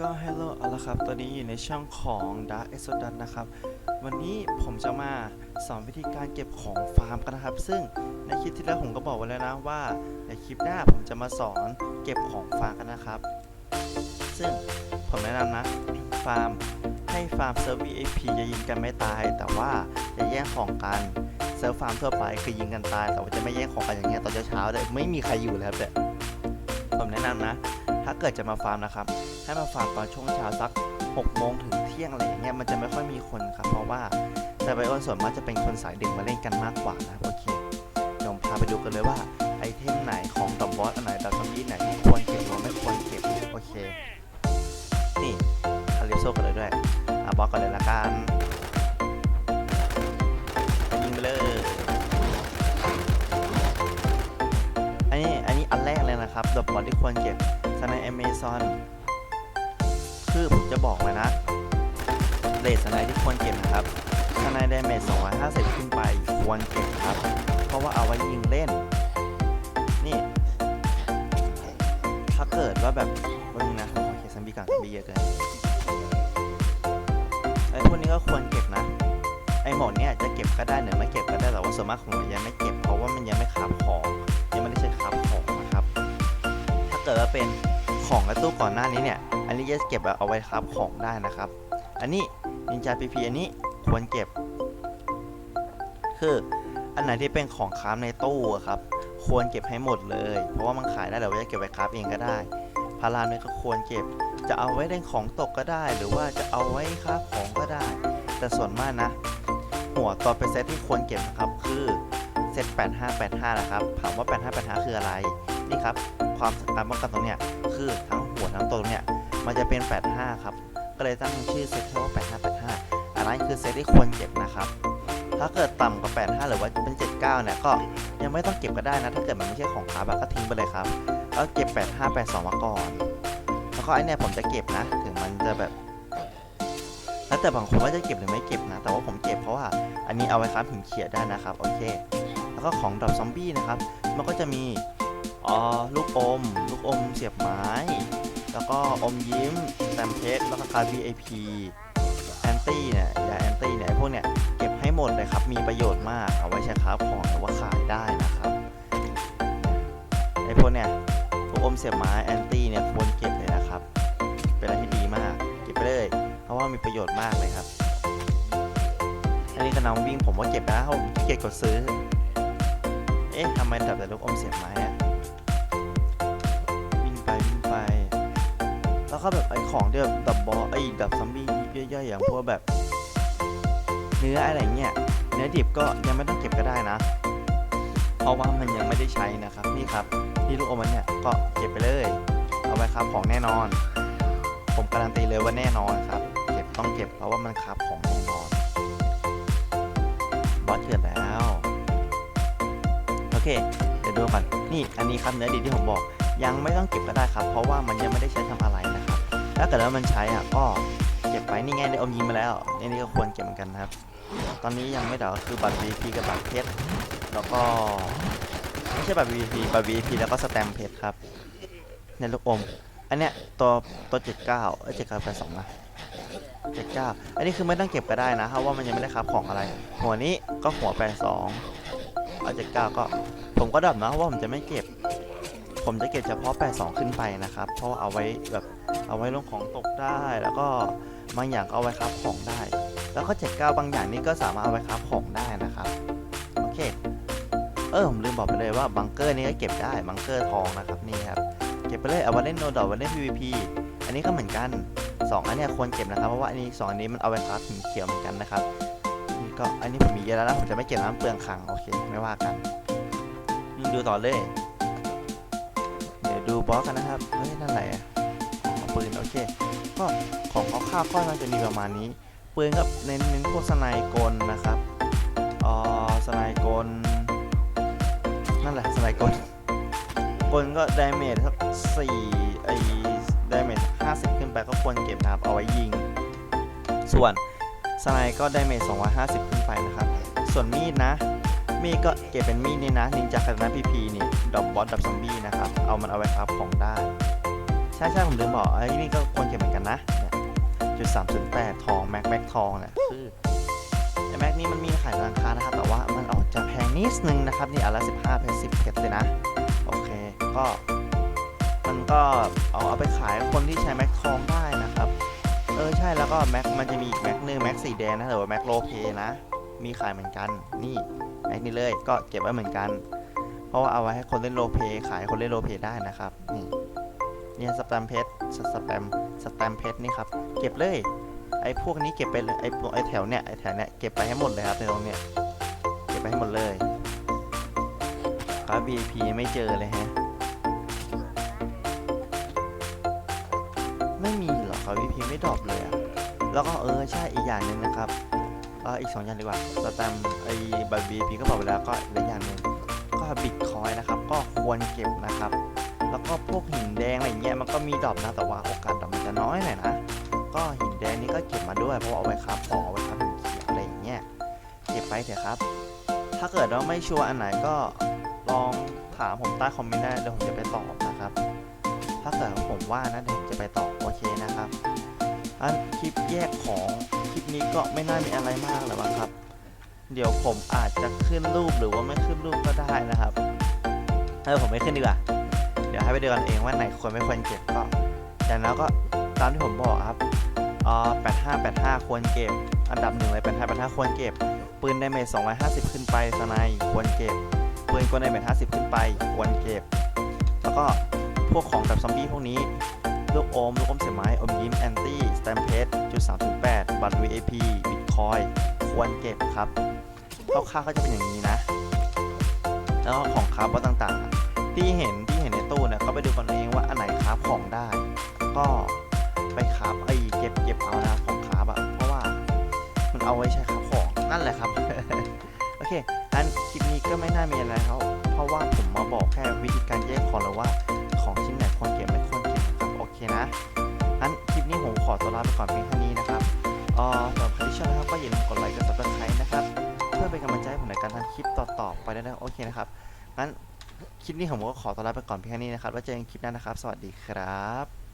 ก็ Hello เอาละครับ ตอนนี้อยู่ในช่องของ Dark Exodus นะครับ วันนี้ผมจะมาสอนวิธีการเก็บของฟาร์มกันนะครับ ซึ่งในคลิปที่แล้วผมก็บอกไว้แล้วนะว่าในคลิปหน้าผมจะมาสอนเก็บของฟาร์มกันนะครับ ซึ่งผมแนะนำนะ ฟาร์มให้ฟาร์มเซิร์ฟ VIP จะยิงกันไม่ตาย แต่ว่าจะแย่งของกันเซิร์ฟฟาร์มทั่วไปคือยิงกันตายแต่ว่าจะไม่แย่งของกันอย่างเงี้ยตอนเช้าๆเลยไม่มีใครอยู่แล้วแต่ผมแนะนำนะ ถ้าเกิดจะมาฟาร์มนะครับ ให้มาฟาร์มตอนช่วงเช้าสัก6โมงถึงเที่ยงอะไรอย่างเงี้ยมันจะไม่ค่อยมีคนครับ เพราะว่าแต่ไบโอนส่วนมากจะเป็นคนสายดึกมาเล่นกันมากกว่านะโอเคเดี๋ยวผมพาไปดูกันเลยว่าไอเทมไหนของดับบอสอันไหนดับซอมบี้ไหนที่ควรเก็บหรือไม่ควรเก็บโอเค นี่คาลิโซกันเลยด้วยอะบอสก่อนเลยละกันยิงไปเลยอันนี้อันนี้อันแรกเลยนะครับดับบอสที่ควรเก็บ สไนอเมซอนคือผมจะบอกไว้นะเลทสไนที่ควรเก็บนะครับสไนไดเมจ250 ขึ้นไปควรเก็บครับ เพราะว่าเอาไว้ยิงเล่น นี่ ถ้าเกิดว่าแบบวันนึงนะผมขอเคซัมบี้ก่อนซัมบี้เยอะเกินไอ้พวกนี้ก็ควรเก็บนะ ไอ้หมดเนี่ยจะเก็บก็ได้หรือไม่เก็บก็ได้แต่ว่าส่วนมากของผมยังไม่เก็บเพราะว่ามันยังไม่คับของยังไม่ได้ใช้คับของนะครับ ถ้าเกิดว่าเป็น ของในตู้ก่อนหน้านี้เนี่ย อันนี้จะเก็บเอาไว้คับของได้นะครับ อันนี้นินจาพีพีอันนี้ควรเก็บ คืออันไหนที่เป็นของค้าในตู้ครับ ควรเก็บให้หมดเลย เพราะว่ามันขายได้แต่ว่าจะเก็บไว้ครับเองก็ได้ พาราเนี่ยก็ควรเก็บ จะเอาไว้เล่นของตกก็ได้ หรือว่าจะเอาไว้ค้าของก็ได้ แต่ส่วนมากนะ หัวตัวเป็นเซตที่ควรเก็บนะครับคือเซต8585 นะครับ ถามว่า 8585 คืออะไร นี่ครับความการป้องกันตรงเนี้ยคือทั้งหัวทั้งตัวตรงเนี้ยมันจะเป็น 85 ครับ ก็เลยตั้งชื่อเซตว่า 8585 อันนั้นคือเซตที่ควรเก็บนะครับ ถ้าเกิดต่ำกว่า 85 หรือว่าเป็น 79 เนี่ยก็ยังไม่ต้องเก็บก็ได้นะ ถ้าเกิดมันไม่ใช่ของคาบก็ทิ้งไปเลยครับ แล้วเก็บ 8582 มาก่อน แล้วก็ไอเนี่ยผมจะเก็บนะ ถึงมันจะแบบแล้วแต่บางคนว่าจะเก็บหรือไม่เก็บนะ แต่ว่าผมเก็บเพราะว่าอันนี้เอาไว้ครับหินเขียดได้นะครับ โอเค แล้วก็ของดอกซอมบี้นะครับ มันก็จะมี อ๋อลูกอม ลูกอมเสียบไม้ แล้วก็อมยิ้มแซมเพชแล้วก็การ VIP แอนตี้เนี่ยยาแอนตี้เนี่ยไอพวกเนี่ยเก็บให้หมดเลยครับ มีประโยชน์มากเอาไว้ใช้ค้าของหรือว่าขายได้นะครับไอพวกเนี่ยลูกอมเสียบไม้แอนตี้เนี่ยควรเก็บเลยนะครับ เป็นอะไรที่ดีมาก เก็บไปเลย เพราะว่ามีประโยชน์มากเลยครับอันนี้กระนำวิ่งผมว่าเก็บนะเพราะผมขี้เกียจกดซื้อ เอ๊ะทำไมดับแต่ลูกอมเสียบไม้อะ แล้วก็แบบไอ้ของที่แบบดับบอสไอ้ดับซอมบี้ย่อยๆอย่างพวกแบบ เนื้ออะไรเงี้ยเนื้อดิบก็ยังไม่ต้องเก็บก็ได้นะ เพราะว่ามันยังไม่ได้ใช้นะครับ นี่ครับนี่ลูกอมมันเนี่ยก็เก็บไปเลย เอาไว้ครับของแน่นอน ผมการันตีเลยว่าแน่นอนครับ เก็บต้องเก็บเพราะว่ามันครับของแน่นอนบอสเกิดแล้วโอเคเดี๋ยวดูก่อนนี่อันนี้ครับเนื้อดีที่ผมบอก ยังไม่ต้องเก็บก็ได้ครับ เพราะว่ามันยังไม่ได้ใช้ทำอะไรนะครับ ถ้าเกิดว่ามันใช้อะก็เก็บไปนี่ไงได้อมยิ้มมาแล้วนี่นี่ก็ควรเก็บเหมือนกันนะครับ ตอนนี้ยังไม่เดาคือบัตร VIP กับบัตรเพชรแล้วก็ไม่ใช่บัตร VIP บัตร VIP แล้วก็สแตมเพชรครับในลูกอม อันเนี้ยตัวตัว79เอ้ย79 82นะ79อันนี้คือไม่ต้องเก็บก็ได้นะเพราะว่ามันยังไม่ได้ครับของอะไร หัวนี้ก็หัว82เอา79ก็ผมก็ดับนะว่าผมจะไม่เก็บ ผมจะเก็บเฉพาะ 82 ขึ้นไปนะครับ เพราะว่เอาไว้แบบเอาไว้ลงของตกได้ แล้วก็บางอย่างเอาไว้ครับของได้ แล้วก็ 79 บางอย่างนี่ก็สามารถเอาไว้ครับของได้นะครับ โอเค เออผมลืมบอกไปเลยว่าบังเกอร์นี่ก็เก็บได้ บังเกอร์ทองนะครับนี่ครับ เก็บไปเลยเอาไว้เล่นโนดอไว้เล่น PVP อันนี้ก็เหมือนกัน 2 อันเนี้ยควรเก็บนะครับ เพราะว่าอันนี้ 2 อันนี้มันเอาไว้ครับหินเขียวเหมือนกันนะครับนี่ก็อันนี้ผมมีเยอะแล้วนะผมจะไม่เก็บน้ำเปลืองคังโอเค ไม่ว่ากันดูต่อเลย ดี๋ยวดูบอสกันนะครับ เฮ้ย นั่นอะไรอะของปืน โอเค ก็ของเขาข้าวๆก็น่าจะมีประมาณนี้ ปืนก็เน้นเน้นพวกสไนกลนะครับอ๋อสไนกล นั่นแหละสไนกล กลก็ดาเมจสักสี่ไอ้ดาเมจห้าสิบขึ้นไปก็ควรเก็บนะครับ เอาไว้ยิง ส่วนสไนก็ดาเมจสองร้อยห้าสิบขึ้นไปนะครับ ส่วนมีดนะ มีดก็เก็บเป็นมีดนี่นะนินจาคาตานะพีพีนี่ ดอบบอสดับซอมบี้นะครับ เอามันเอาไว้ครับของได้ ใช่ใช่ผมลืมบอกไอ้นี่ก็ควรเก็บเหมือนกันนะเนี่ยจุดสามศูนย์แปดทองแม็กแม็กทองเนี่ยคือไอ้แม็กนี่มันมีขายราคานะครับ แต่ว่ามันออกจะแพงนิดนึงนะครับ นี่อันละสิบห้าเป็นสิบเพชรเลยนะ โอเค ก็มันก็เอาเอาไปขายคนที่ใช้แม็กทองได้นะครับ เออใช่แล้วก็แม็กมันจะมีอีกแม็กหนึงแม็กสีแดงนะหรือว่าแม็กโลเพนะ มีขายเหมือนกัน นี่แม็กนี่เลยก็เก็บไว้เหมือนกัน เพราะว่าเอาไว้ให้คนเล่นโรลเพขายคนเล่นโรลเพได้นะครับนี่เนี่ยสแตมเพชรสสแตมสแตมเพชรนี่ครับเก็บเลยไอ้พวกนี้เก็บไปไอ้ไอ้แถวเนี้ยไอ้แถวเนี้ยเก็บไปให้หมดเลยครับในตรงเนี้ยเก็บไปให้หมดเลยครับ VIP ไม่เจอเลยฮะไม่มีหรอกครับ VIP ไม่ดรอปเลยอะแล้วก็เออใช่อีกอย่างหนึ่งนะครับเอออีกสองอย่างดีกว่าสแตมไอ้บัตร VIP ก็บอกไปแล้วก็อีกอย่างหนึ่ง บิตคอยนะครับ ก็ควรเก็บนะครับ แล้วก็พวกหินแดงอะไรเงี้ยมันก็มีดรอปนะแต่ว่าโอกาสดรอปมันจะน้อยหน่อยนะ ก็หินแดงนี่ก็เก็บมาด้วยเพราะเอาไว้ครับของเอาไว้ครับหินเขียวอะไรอย่างเงี้ยเก็บไปเถอะครับ ถ้าเกิดว่าไม่ชัวร์อันไหนก็ลองถามผมใต้คอมเมนต์ได้เดี๋ยวผมจะไปตอบนะครับ ถ้าเกิดผมว่านะเดี๋ยวผมจะไปตอบโอเคนะครับอันคลิปแยกของคลิปนี้ก็ไม่น่ามีอะไรมากเลยมั้งครับ เดี๋ยวผมอาจจะขึ้นรูปหรือว่าไม่ขึ้นรูปก็ได้นะครับ เออผมไม่ขึ้นดีกว่า เดี๋ยวให้ไปดูกันเองว่าไหนควรไม่ควรเก็บก็จากนั้นก็ตามที่ผมบอกครับอ่า85 85 ควรเก็บ อันดับหนึ่งเลย85 85 ควรเก็บ ปืนไดเมจ250 ขึ้นไปสไนควรเก็บ ปืนกลไดเมจ50 ขึ้นไป ควรเก็บ แล้วก็พวกของแบบซอมบี้พวกนี้ลูกอม ลูกอมเสียไม้อมยิ้มแอนตี้สแตมเพสจุด308บัตร VIP บิตคอยควรเก็บครับ คร่าวๆก็จะเป็นอย่างนี้นะ แล้วก็ของคราฟว่าต่างๆ ที่เห็นที่เห็นในตู้เนี่ยก็ไปดูกันเองว่าอันไหนคราฟของได้ ก็ไปคราฟไอ้เก็บเก็บเอานะของคราฟอะเพราะว่ามันเอาไว้ใช้คราฟของนั่นแหละครับ โอเค อันคลิปนี้ก็ไม่น่ามีอะไรครับ เพราะว่าผมมาบอกแค่วิธีการแยกของเลยว่าของชิ้นไหนควรเก็บไม่ควรเก็บครับ โอเคนะอันคลิปนี้ผมขอตัวลาไปก่อนเพียงเท่านี้นะครับ ต่อไปด้วนะโอเคนะครับงั้นคลิปนี้ผมก็ขอตัวลาไปก่อนเพียงแค่นี้นะครับ แล้วเจอกันคลิปหน้านะครับ สวัสดีครับ